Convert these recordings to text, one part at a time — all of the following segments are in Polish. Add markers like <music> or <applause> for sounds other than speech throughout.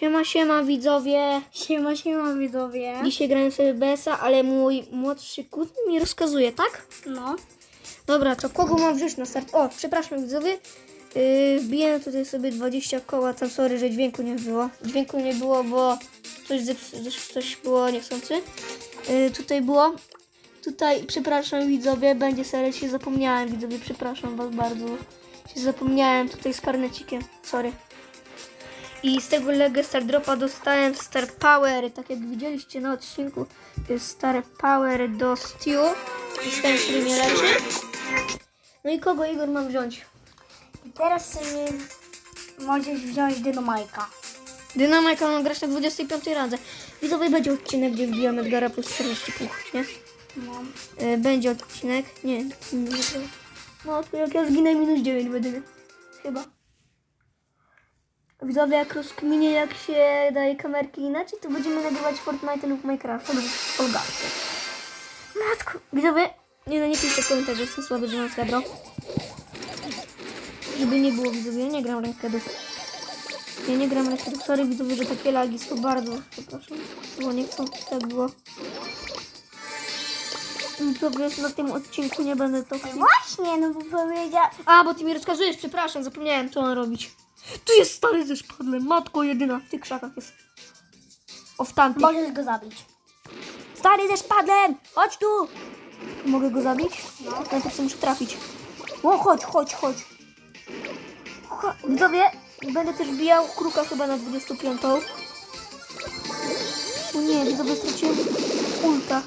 Siema, siema widzowie. Siema, siema widzowie. Dzisiaj grałem sobie BS-a, ale mój młodszy kuzyn mi rozkazuje, tak? No. Dobra, to kogo mam wziąć na start? O, przepraszam widzowie. Yy, wbiję tutaj sobie 20 koła, tam sorry, że dźwięku nie było. Dźwięku nie było, bo coś, zeps- coś było niechcący. Yy, tutaj było. Tutaj, przepraszam widzowie, będzie serio, się zapomniałem widzowie, przepraszam was bardzo. Się zapomniałem tutaj z karnecikiem, sorry. I z tego Lego Star Dropa dostałem Star Power, tak jak widzieliście na odcinku, to jest Star Power do Stew. Dostałem, który mnie leczy. No i kogo Igor mam wziąć? I teraz sobie możesz wziąć dynamajka. Dynamika mam grać na 25 randze. Widzowie będzie odcinek, gdzie wbijam Edgara plus 40 puch, nie? No. E, będzie odcinek, nie, nie, No, to jak ja zginę minus 9 będę miał. Chyba. Widzowie, jak rozkminie, jak się daje kamerki inaczej, to będziemy nagrywać Fortnite lub Minecraft lub Guysy. Matko, widzowie, nie no, nie piszcie w komentarzu, jestem słaby, że mam srebro. Żeby nie było, widzowie, ja nie gram rankedów. Ja nie gram rankedów, sorry widzowie, że takie lagi są bardzo, przepraszam. Bo nie chcą, tak było. Widzowie, na tym odcinku nie będę to Właśnie, no bo powiedział... A, bo ty mi rozkazujesz, przepraszam, zapomniałem, co mam robić. Tu jest stary ze szpadlem, matko jedyna, w tych krzakach jest. O, w tamtych. Możesz go zabić. Stary ze szpadlem! Chodź tu! Mogę go zabić? No. Najpierw sobie muszę trafić. O, chodź, chodź, chodź. Cho- Widzowie, będę też bijał kruka chyba na 25. O nie, widzowie, straciłem ulta.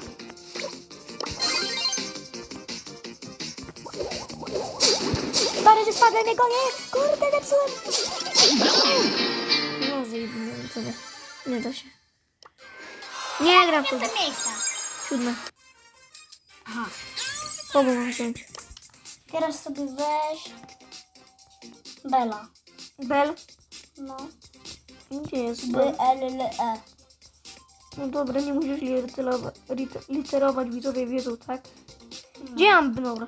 Stary ze szpadlem jego nie! Kurde, zepsułem! No, zajebałem, widzowie. Nie da się. Nie gram w to. miejsca. Siódme. Aha. Kogo mam wziąć? Teraz sobie weź... Bela. Bel? No. Gdzie jest B, Bel? L, L, E. No dobra, nie musisz literować, literować widzowie wiedzą, tak? Gdzie mam dobra?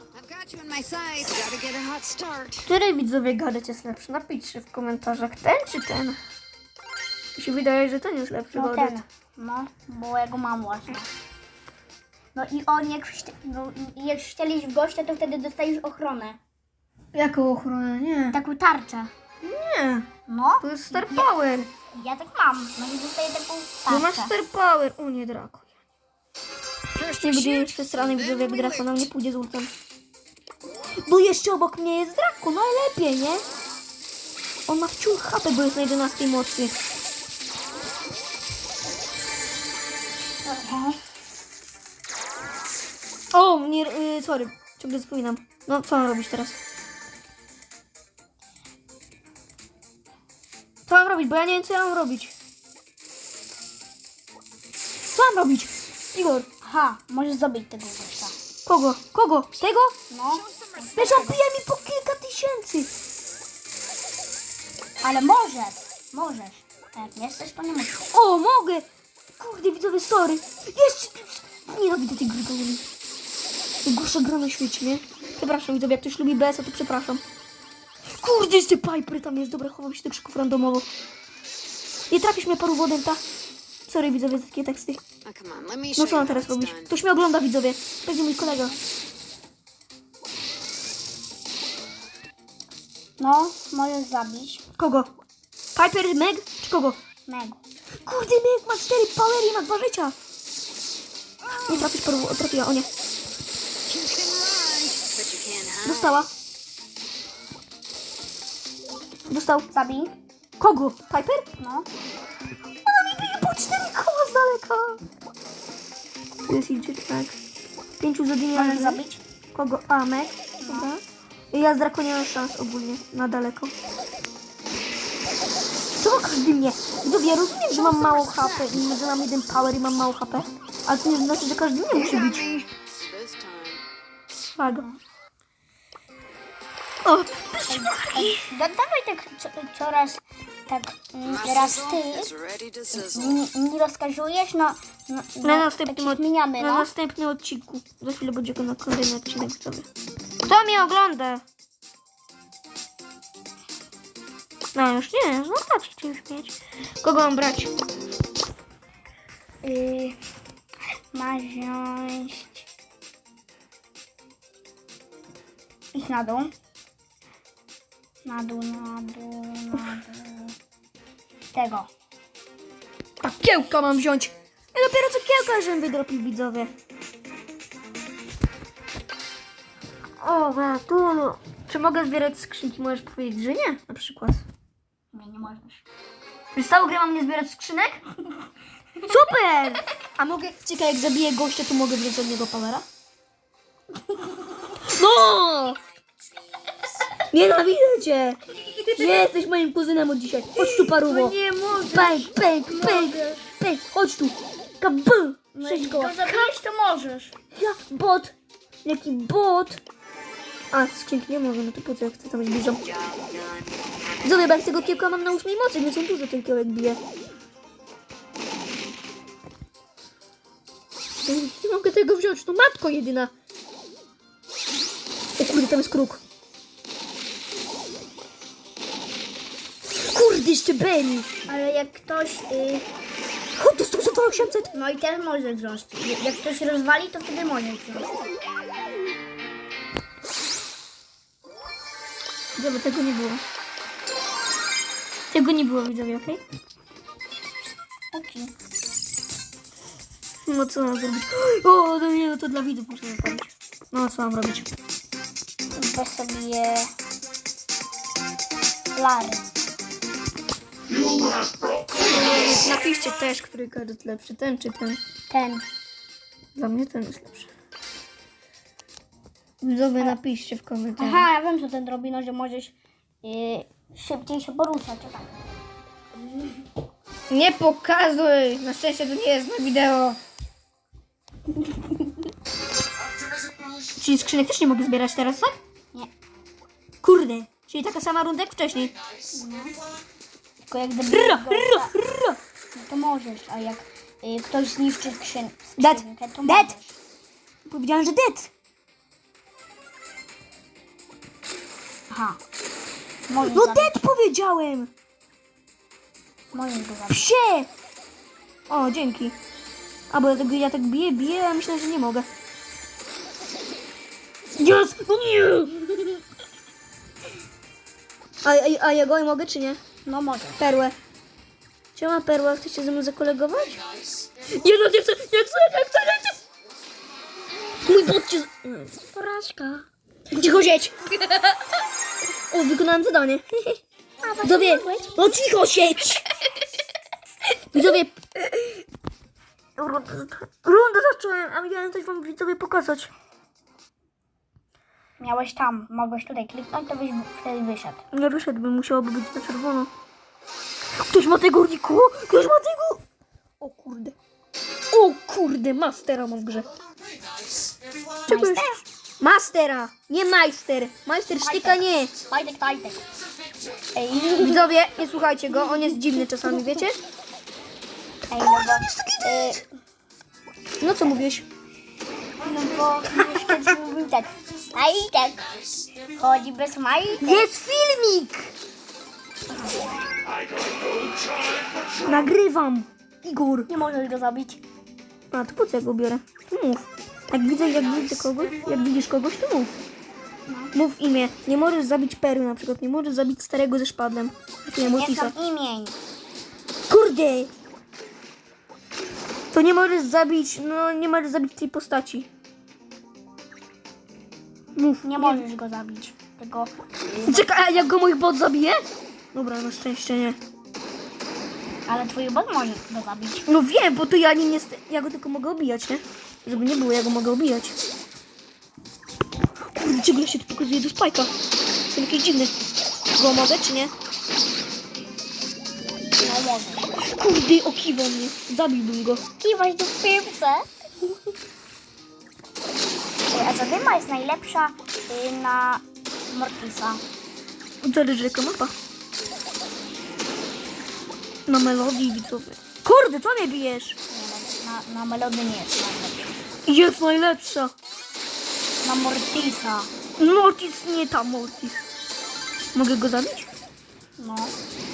Który widzowie gadać jest lepszy? Napiszcie w komentarzach, ten czy ten? Mi się wydaje, że ten jest lepszy No ten. No, bo ja go mam właśnie. No i on jak, chcie, no, i jak w gościa, to wtedy dostajesz ochronę. Jaką ochronę? Nie. Taką tarczę. Nie. No, To jest Star Power. ja tak mam. No i dostaję taką Bo masz tarczę. Star Power. O nie, Draco. Nie będzie shoot, jeszcze strony widzowie, jak Draco nam loot. nie pójdzie z ultem. Bo jeszcze obok mnie jest Draco, najlepiej, nie? On ma wciąż HP, bo jest na 11 mocy. Aha. O, nie, y, sorry, ciągle zapominam. No, co mam robić teraz? Co mam robić, bo ja nie wiem, co ja mam robić. Co mam robić? Igor, Aha, możesz zabić tego gościa. Kogo? Kogo? Tego? No, Lecz on bije mi po kilka tysięcy. ale możesz. Możesz. Jak nie chcesz, to nie. O, mogę. Kurde, widzowie, sorry. Jeszcze... Nienawidzę tej gry, powiem. Najgorsza gra na świecie, nie? Przepraszam, widzowie, jak ktoś lubi BS-a, to przepraszam. Kurde, jeszcze Piper tam jest. Dobra, chowam się do krzyków randomowo. Nie trafisz mnie paru wodęta. Sorry, widzowie, za takie teksty. Show No co mam teraz robić? Ktoś mnie ogląda, widzowie. Pewnie mój kolega. No, możesz zabić. Kogo? Piper, Meg? Czy kogo? Megu. Kurde, Meg ma 4 power i ma 2 życia. Nie trafisz. Trafiła, o nie. Dostała. Dostał. Zabij. Kogo? Piper? No. Daleka. Tu jest idzie tak. Pięciu zabijamy. zabić. Kogo? A, Meg. Dobra. Ja z mam szans ogólnie. Na daleko. Czemu każdy mnie? Widzowie, ja rozumiem, że mam mało HP i że mam jeden power i mam mało HP. Ale to nie znaczy, że każdy mnie musi bić. Flag. O, Da, dawaj tak co, coraz tak mm, raz ty nie, nie rozkazujesz, no, no, na no tak następnym, od... zmieniamy, na no. następnym odcinku. Za chwilę będzie go na kolejny odcinek sobie. Kto mnie ogląda? No już nie, no patrz, chcę już mieć. Kogo mam brać? Yy, ma wziąć... Ich na dół. Na dół, na dół, na dół. Tego. A kiełka mam wziąć. Ja dopiero co kiełka, żebym wydropił widzowie. O, Beatulu. Czy mogę zbierać skrzynki? Możesz powiedzieć, że nie, na przykład. Nie, nie możesz. Przez całą grę mam nie zbierać skrzynek? <laughs> Super! A mogę, ciekawe jak zabiję gościa, to mogę wziąć od niego powera? No! Nienawidzę cię! Nie jesteś moim kuzynem od dzisiaj. Chodź tu, paruwo. Nie możesz. Pęk, pęk, pęk, pęk. Chodź tu. Kabum! Sześć koła. To zabiłeś, to możesz. Ja, bot. Jaki bot. A, skrzynki nie mogę, no to po co ja chcę tam być bliżej? Zobacz, bo jak tego kiełka mam na ósmej mocy, więc on dużo ten kiełek bije. Nie mogę tego wziąć, to matko jedyna. O kurde, tam jest kruk. Kurde, jeszcze Benny. Ale jak ktoś... 100 za 800. no i też możesz wziąć. Jak ktoś rozwali, to wtedy możesz wziąć. Dobra, tego nie było. Tego nie było, widzowie, okej? Okej. No co mam zrobić? O, no nie, no to dla widzów muszę zostawić. No co mam robić? Weź sobie... Lary. Napiszcie też, który kart jest lepszy, ten czy ten. Ten. Dla mnie ten jest lepszy. Widzowie, napiszcie w komentarzach. Aha, ja wiem, co ten robi, no, że możesz yy, szybciej się poruszać. Czekaj. Nie pokazuj! Na szczęście to nie jest na wideo. Czyli skrzynek też nie mogę zbierać teraz, tak? Nie. Kurde. Czyli taka sama runda jak wcześniej. Tylko jak zabijesz Ra, ra, ra. no to możesz, a jak y, ktoś zniszczy skrzyn, Dead. skrzynkę, to Dead. możesz. Powiedziałem, że dead. Aha. Możesz, No zabić. dead powiedziałem. możesz go zabić. Psie! O, dzięki. A bo ja tak, ja tak biję, biję, a myślę, że nie mogę. Yes! No nie! A, a, a ja go mogę, czy nie? No możesz. Perłę. Siema Perła, chcecie ze mną zakolegować? Nie no, nie chcę, nie chcę, nie chcę, nie chcę! Mój bot cię... z- Porażka. Cicho siedź! O, wykonałem zadanie. <laughs> Widzowie, no cicho siedź! Widzowie... Rundę zacząłem, a miałem coś wam widzowie pokazać. Miałeś tam, mogłeś tutaj kliknąć, to byś wtedy wyszedł. Nie wyszedłbym, musiałoby być na czerwono. Ktoś ma tego Riku? Ktoś ma tego? O kurde. O kurde, Mastera mam w grze. Czego Majster? Mastera, nie Majster. Majster sztyka nie. Tajtek, tajtek. Ej, Widzowie, nie słuchajcie go, on jest dziwny czasami, wiecie? ej, no co mówiłeś? no bo już kiedyś mówił tak. Tajtek. Chodzi bez majtek. Jest filmik! Nagrywam. Igor. Nie możesz go zabić. A, to po co ja go biorę? To mów. Jak widzę, jak widzę kogoś, jak widzisz kogoś, to mów. Mów imię. Nie możesz zabić Peru na przykład. Nie możesz zabić starego ze szpadlem. Nie, Nie są imień. Kurde! To nie możesz zabić, no nie możesz zabić tej postaci. Mów. Nie możesz go zabić. Tego... Czekaj, a jak go mój bot zabije? Dobra, na szczęście nie. Ale twój bot może go zabić. No wiem, bo to ja nim nie... st- Ja go tylko mogę obijać, nie? Żeby nie było, ja go mogę obijać. Kurde, czego ja się tu pokazuje do spajka? Jestem jakiś dziwny. Go mogę, czy nie? No możesz. Kurde, okiwał mnie. Zabiłbym go. Kiwać do piłce. <laughs> A zadyma jest najlepsza y, na Mortisa. Zależy jaka mapa. Na melodii widzowie. Kurde, co mnie bijesz? Nie, no, na, na Melody nie jest najlepsza. Jest najlepsza. Na Mortisa. Mortis, nie ta Mortis. Mogę go zabić? No.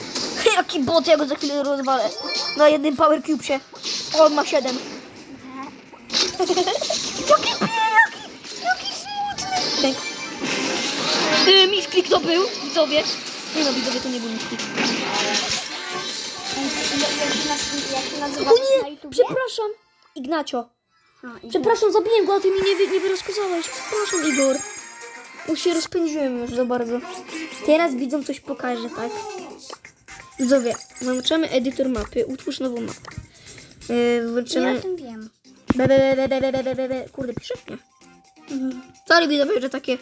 <laughs> Jaki bot, ja go za chwilę rozwalę. Na jednym power cube'sie. On ma 7. <laughs> Misklik to był, widzowie. Nie no, widzowie, to nie był misklik. Jak się, nas, jak się nazywa O na nie, YouTubie? przepraszam. Ignacio. A, i- Przepraszam, zabiłem go, a ty mi nie, wy- nie wyrozkazałeś. Przepraszam, Igor. Bo się rozpędziłem już za bardzo. Teraz widzom coś pokażę, tak? Widzowie, włączamy edytor mapy, utwórz nową mapę. Yy, Ja o tym wiem. Be, be, be, be, be, be, be, be, be. Kurde, pisze? Nie. Sorry, widzowie, że takie...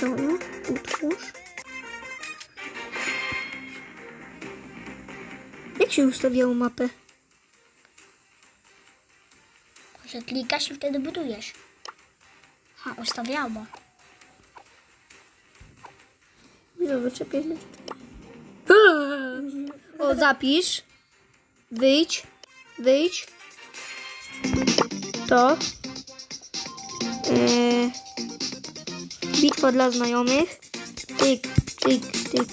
Parcisona, utwórz. Jak się ustawiało mapę? Że klikasz i wtedy budujesz. Ha, ustawiało. Widzowie, czepię. O, zapisz. Wyjdź. Wyjdź. To. Yy, dla znajomych. Tyk, tyk, tyk.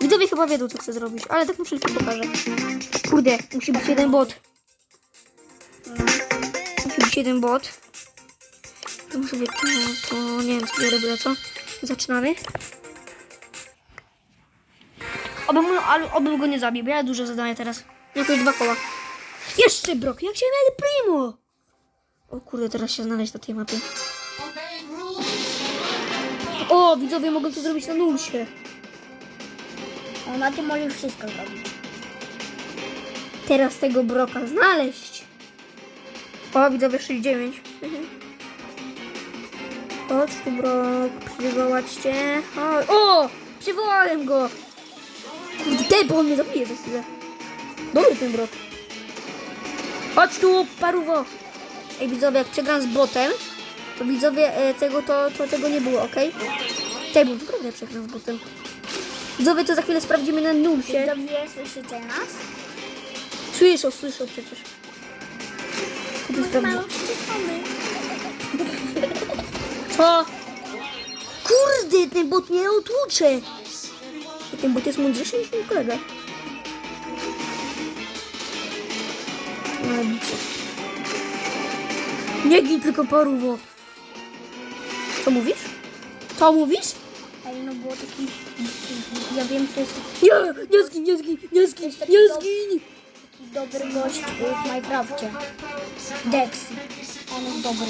Widzowie chyba wiedzą, co chcę zrobić, ale tak muszę tylko pokażę. Kurde, musi być jeden bot. Musi być jeden bot. To sobie to, to nie wiem, co ja robię, co? Zaczynamy. Obym, mu- obym go nie zabił, bo ja duże zadanie teraz. Jakoś dwa koła. Jeszcze brok, jak się mieli primo! O kurde, teraz się znaleźć na tej mapie. O, widzowie, mogę to zrobić na nulsie. No, na tym możesz wszystko zrobić. Teraz tego broka znaleźć. O, widzowie, 6-9. Mhm. <laughs> Chodź tu, brok, przywołać cię. Chodź. O, przywołałem go. Kurde, Ten, bo on mnie zabije za chwilę. Dobry ten brok. Chodź tu, paruwo. Ej, widzowie, jak przegram z botem, to widzowie e, tego, to, to tego nie było, ok? Tej był naprawdę przegram z botem. Widzowie, to za chwilę sprawdzimy na nulsie. Dobrze słyszycie nas? Słyszą, słyszą przecież. To przyciskamy. <laughs> Co? Kurde, ten bot mnie otłucze. Ten bot jest mądrzejszy niż mój kolega. Bicie. Nie gin, tylko paruwo. Co mówisz? Co mówisz? Ej, no było taki... Ja wiem, to jest Nie, nie zgin, nie zgin, nie zgin, nie zgin. taki dobry gość w Minecrafcie. Dexy. On jest dobry.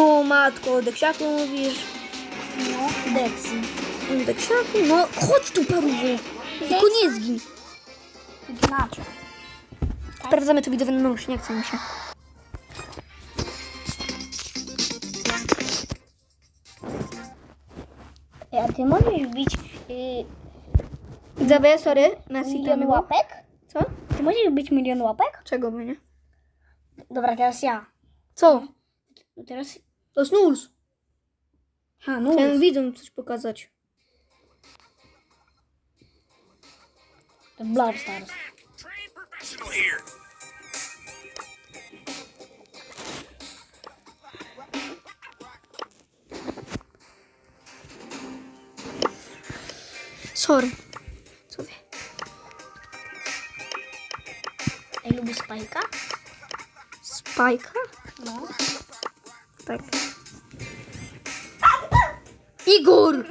O matko, o deksiaku mówisz. No, Dexy. O deksiaku, no chodź tu paruwo. Tylko nie zgin. Ignacio. Sprawdzamy to widzowie na nóż, nie chce mi się. Ej, A ty możesz wbić y, Widzowie, sorry, Messi tam milion było. łapek? Co? Ty możesz wbić milion łapek? Czego by nie? Dobra, teraz ja. Co? No teraz... To snooze. Ha, no. Chciałem widzom coś pokazać. To Brawl Stars. Trained professional here. Sorry. Co wie? Ej, lubisz Spajka? Spajka? No. Tak. Igor!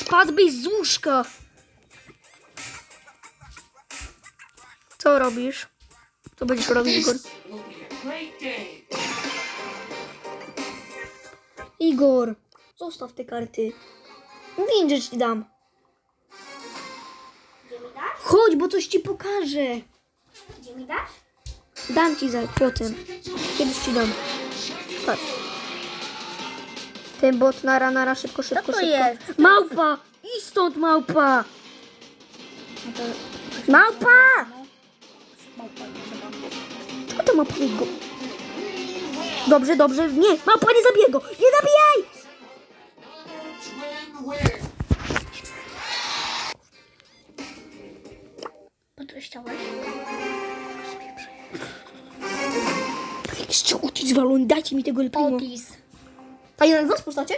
Spadłbyś z łóżka. Co robisz? Co będziesz robić, Igor? Igor, zostaw te karty. Mówię, że ci dam. Chodź, bo coś ci pokażę. Gdzie mi dasz? Dam ci za potem. Kiedyś ci dam. Patrz. Ten bot nara, nara, szybko, szybko, to szybko. jest? Małpa! I stąd małpa! No to... Małpa! Małpa, chyba. Czego to małpa go? Dobrze, dobrze. Nie, małpa, nie zabijaj go! Nie zabijaj! Po co chciałeś? Jeszcze z walon, dajcie mi tego elprimo. Otis. A jeden z was postacie?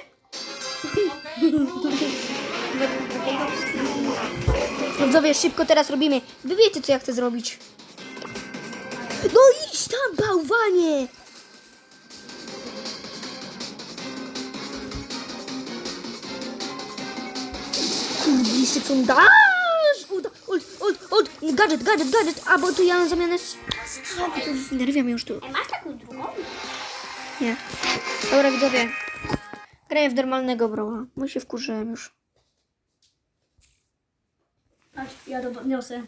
Widzowie, szybko teraz robimy. Wy wiecie, co ja chcę zrobić. No idź tam, bałwanie! Kurde, jeszcze co dasz? Od, gadżet, gadżet, gadżet, a bo to ja mam zamianę z... A, bo już tu. Ej, masz taką drugą? Nie. Dobra, widzowie. Graję w normalnego broła. Bo się wkurzyłem już. Chodź, ja to podniosę.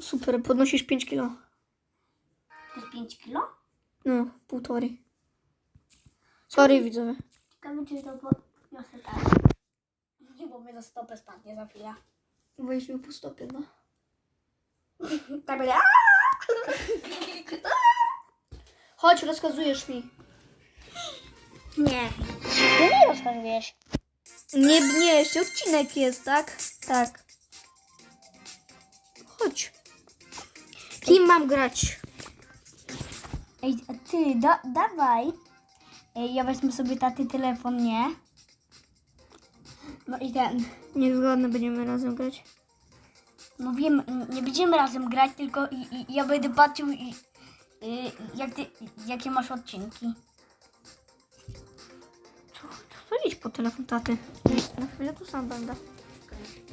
Super, podnosisz 5 kilo. To jest 5 kilo? No, półtorej. Sorry, widzowie. Ciekawe, czy to podniosę tak. Nie, bo mnie za stopę spadnie za chwilę. Weźmy po stopie, no. Tak będzie. <laughs> Chodź, rozkazujesz mi. Nie. Ty mi rozkazujesz. Nie, nie, jeszcze odcinek jest, tak? Tak. Chodź. Kim mam grać? Ej, a ty, da, dawaj. Ej, ja weźmy sobie taty telefon, nie? No i ten. Niezgodne będziemy razem grać. No wiem, nie będziemy razem grać, tylko i, i, ja będę patrzył i, i, jak ty, jakie masz odcinki. To idź po telefon taty. Na chwilę tu sam będę.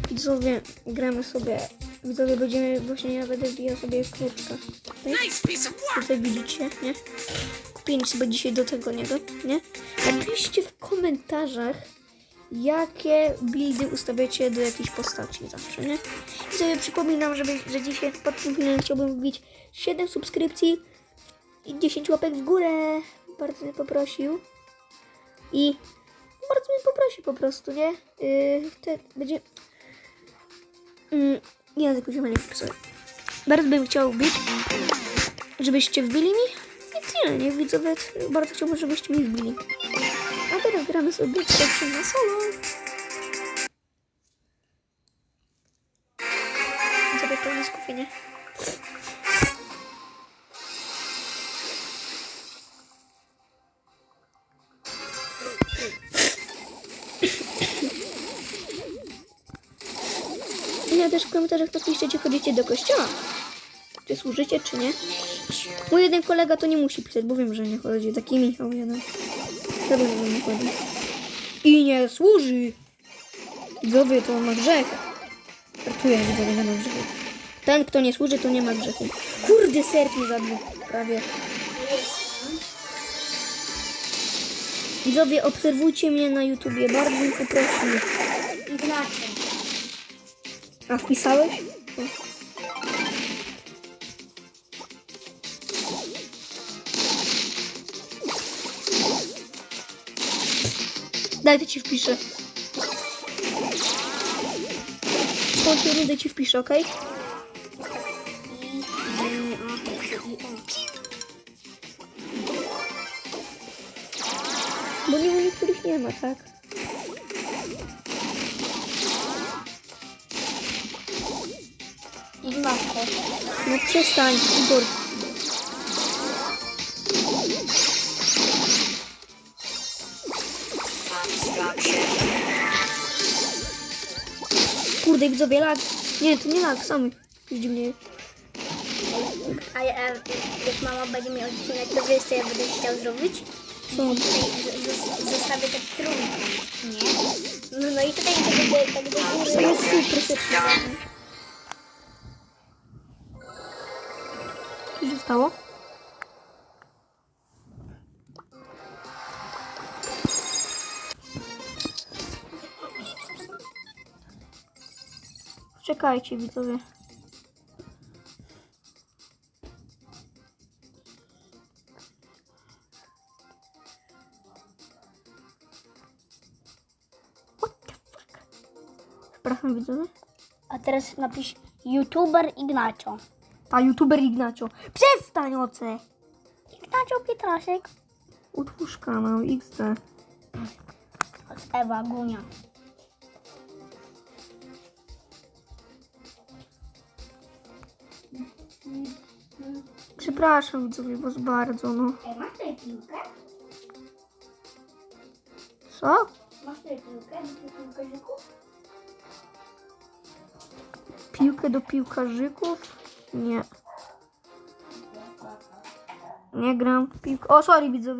Widzowie, gramy sobie. Widzowie, będziemy, właśnie ja będę wbijał sobie kluczka. Tutaj, Nice piece of work. tutaj widzicie, nie? Kupiłem sobie dzisiaj do tego niego, nie? Napiszcie w komentarzach, jakie buildy ustawiacie do jakiejś postaci zawsze, nie? I sobie przypominam, żeby, że dzisiaj pod tym filmem chciałbym wbić 7 subskrypcji i 10 łapek w górę. Bardzo mnie poprosił. I bardzo mnie poprosi po prostu, nie? Yy, te, będzie... Yy, nie, tylko się nie wpisuję. Bardzo bym chciał wbić, żebyście wbili mi. I tyle, nie? Widzowie, bardzo chciałbym, żebyście mi wbili. A teraz gramy sobie pierwszy na solo. Pełne skupienie. Też w komentarzach napiszcie, czy chodzicie do kościoła. Czy służycie, czy nie. Mój jeden kolega to nie musi pisać, bo wiem, że nie chodzi. Taki Michał jeden. I nie służy. Widzowie, to ma grzech. Żartuję, widzowie, nie ma grzechu. Ten, kto nie służy, to nie ma grzechu. Kurde, serc mi zabił. Prawie. Widzowie, obserwujcie mnie na YouTubie. Bardzo mi poprosił. A wpisałeś? O. Daj, ci wpiszę. Skończę rundę ci wpiszę, okej? Bo nie ma niektórych nie ma, tak? Ignacy. No przestań, Igor. Kurde, widzowie, lag. Nie, to nie lag, samy. Jakiś dziwnie. A ja, jak mama będzie miała odcinek, to wiesz co ja będę chciał zrobić? Co? Tutaj z- z- zostawię tak trójkę, nie? No, no i tutaj to będzie tak do To góry. jest super seksowne. Co się stało? Czekajcie, widzowie. Przepraszam, widzowie. A teraz napisz YouTuber Ignacio. A youtuber Ignacio. Przestań oce! Ignacio Pietraszek. Utwórz kanał XD. Z Ewa Gunia. Przepraszam widzowie, bo bardzo, no. Ej, masz tutaj piłkę? Co? Masz tutaj piłkę do piłkarzyków? Piłkę do piłkarzyków? Nie. Nie gram w piłkę. O, sorry widzowie.